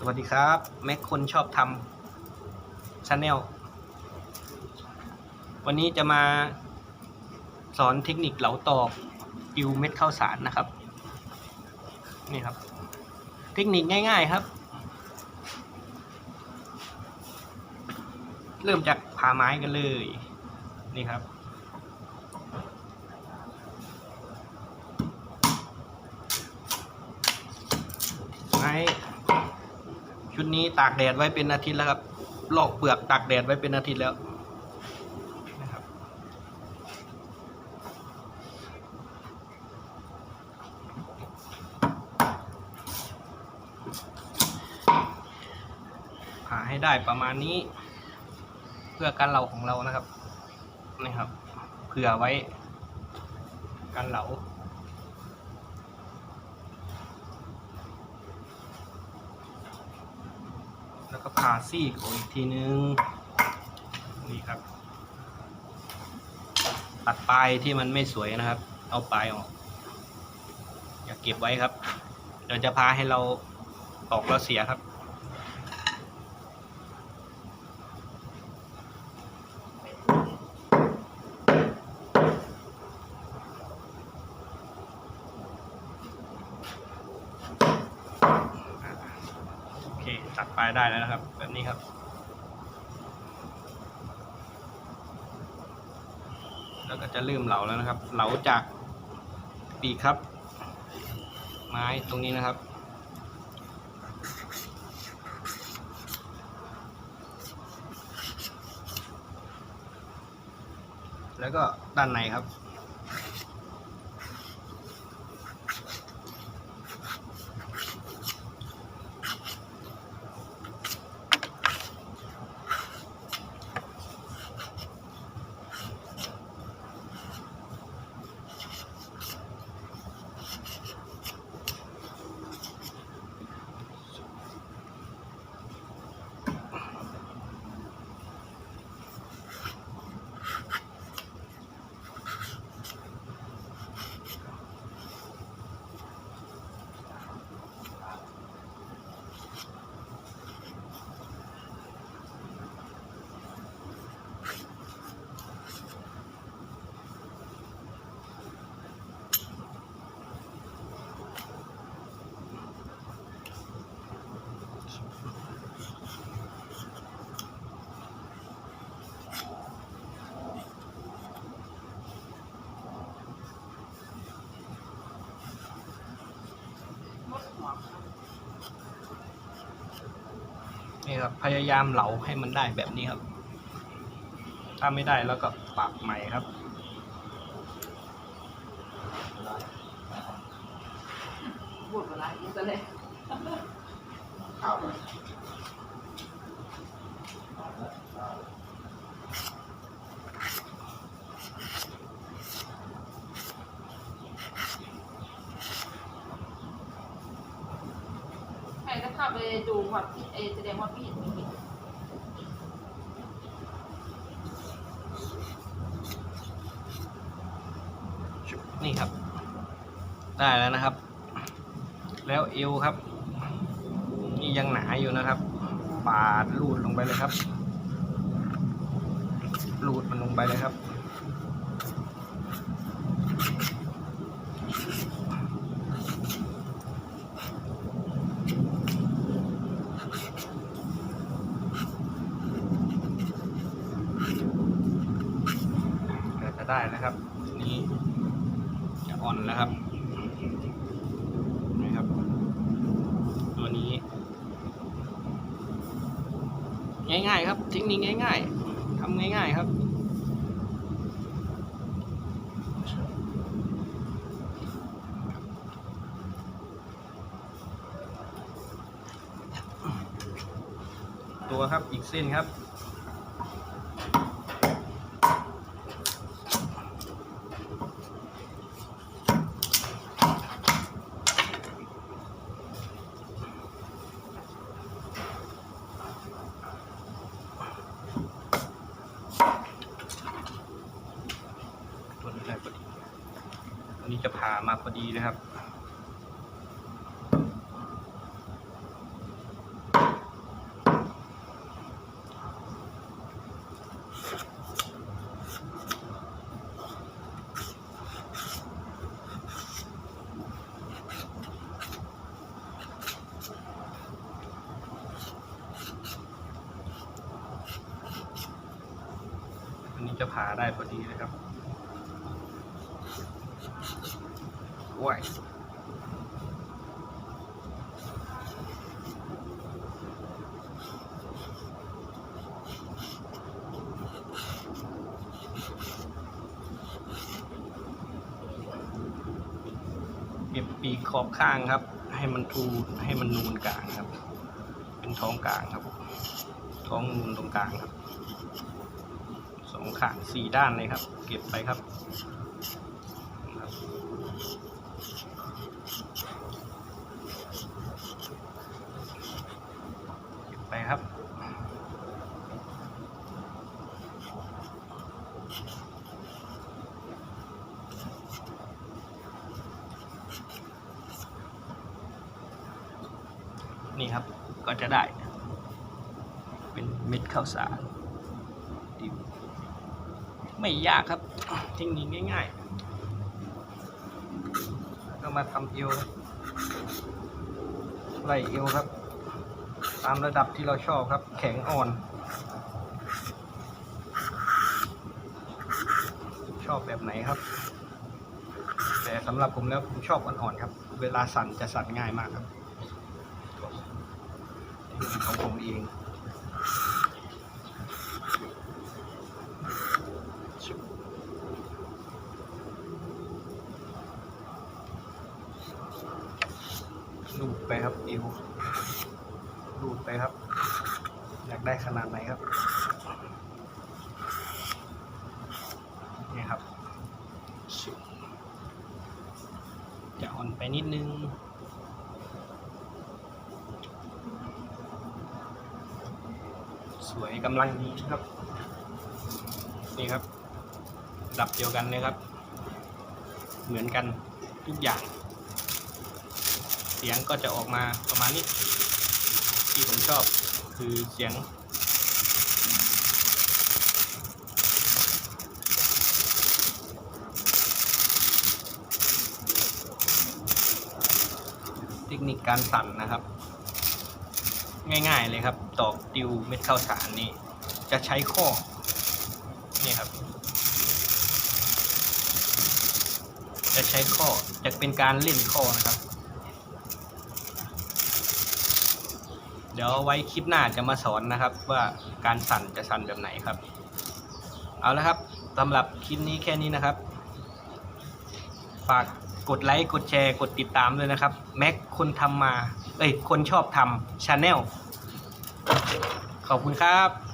สวัสดีครับ แม็กคนชอบทำชาแนลวันนี้จะมาสอนเทคนิคเหลาตอกปิวเม็ดข้าวสารนะครับ นี่ครับ เทคนิคง่าย ๆครับ เริ่มจากผ่าไม้กันเลย นี่ครับไม้ ชุดนี้ตากแดดไว้เป็นอาทิตย์แล้วครับลอกเปลือกตากแดดไว้เป็นอาทิตย์แล้วนะครับผ่าให้ได้ประมาณนี้ เพื่อการเหลาของเรานะครับนี่ครับเผื่อไว้การเหลา ข่าซี่ออกอีกทีนึง นี่ครับ ตัดปลายที่มันไม่สวยนะครับ เอาปลายออก อย่าเก็บไว้ครับ เดี๋ยวจะพาให้เราตอกแล้วเสียครับ ตัดปลายได้แล้วนะครับ แบบนี้ครับแล้วก็จะเริ่มเหลาแล้วนะครับ เหลาจากปีครับ ไม้ตรงนี้นะครับ แล้วก็ด้านในครับ ครับ พยายามเหลาให้มันได้แบบนี้ครับ ถ้าไม่ได้แล้วก็ปรับใหม่ครับ พูดเวลาอยู่กันเลย ใครก็เข้าไป ดูความพี่เอแสดงว่าพี่เห็นไม่เห็นนี่ครับ ได้แล้วนะครับ แล้วเอวครับ นี่ยังหนาอยู่นะครับ ปาดรูดลงไปเลยครับรูดมันลงไปเลยครับ ได้นะครับ นี่จะอ่อนแล้วครับนะครับ ตัวนี้ ง่ายๆ ครับเทคนิคง่ายๆทำง่ายๆ ครับตัวครับอีกเส้นครับามาพอดีนะครับ อันนี้จะผ่าได้พอดีนะครับ ว้ายเก็บปีกขอบข้างครับ ให้มันทูให้มันนูนกลางครับ เป็นท้องกลางครับ ท้องนูนตรงกลางครับสองข้างสี่ด้านเลยครับ เก็บไปครับครับ ครับนี่ครับก็จะได้ เป็นเม็ดข้าวสาร ไม่ยากครับ เทคนิคง่ายๆก็มาทำเอวไล่เอวครับ ตามระดับที่เราชอบครับ แข็งอ่อน ชอบแบบไหนครับ แต่สำหรับผมแล้วผมชอบอ่อนๆครับ เวลาสั่นจะสั่นง่ายมากครับของผมเองลูดไปครับเอวลูดไปครับ อยากได้ ขนาดไหนครับนี่ครับ จะอ่อนไปนิดนึงสวยกำลังดีครับ นี่ครับ ดับเดียวกันเลยครับ เหมือนกันทุกอย่าง เสียงก็จะออกมาประมาณนี้ ที่ผมชอบคือเสียง คนิคการสั่นนะครับ ง่ายๆเลยครับ ตอกติวเม็ดข้าวสารนี่จะใช้ข้อนี่ครับ จะใช้ข้อจะเป็นการเล่นข้อนะครับ เดี๋ยวไว้คลิปหน้าจะมาสอนนะครับ ว่าการสั่นจะสั่นแบบไหนครับ เอาละครับสำหรับคลิปนี้แค่นี้นะครับฝาก กดไลค์ กดแชร์ กดติดตามด้วยนะครับ แม็กคนทำมา เอ้ย คนชอบทำชาแนลขอบคุณครับ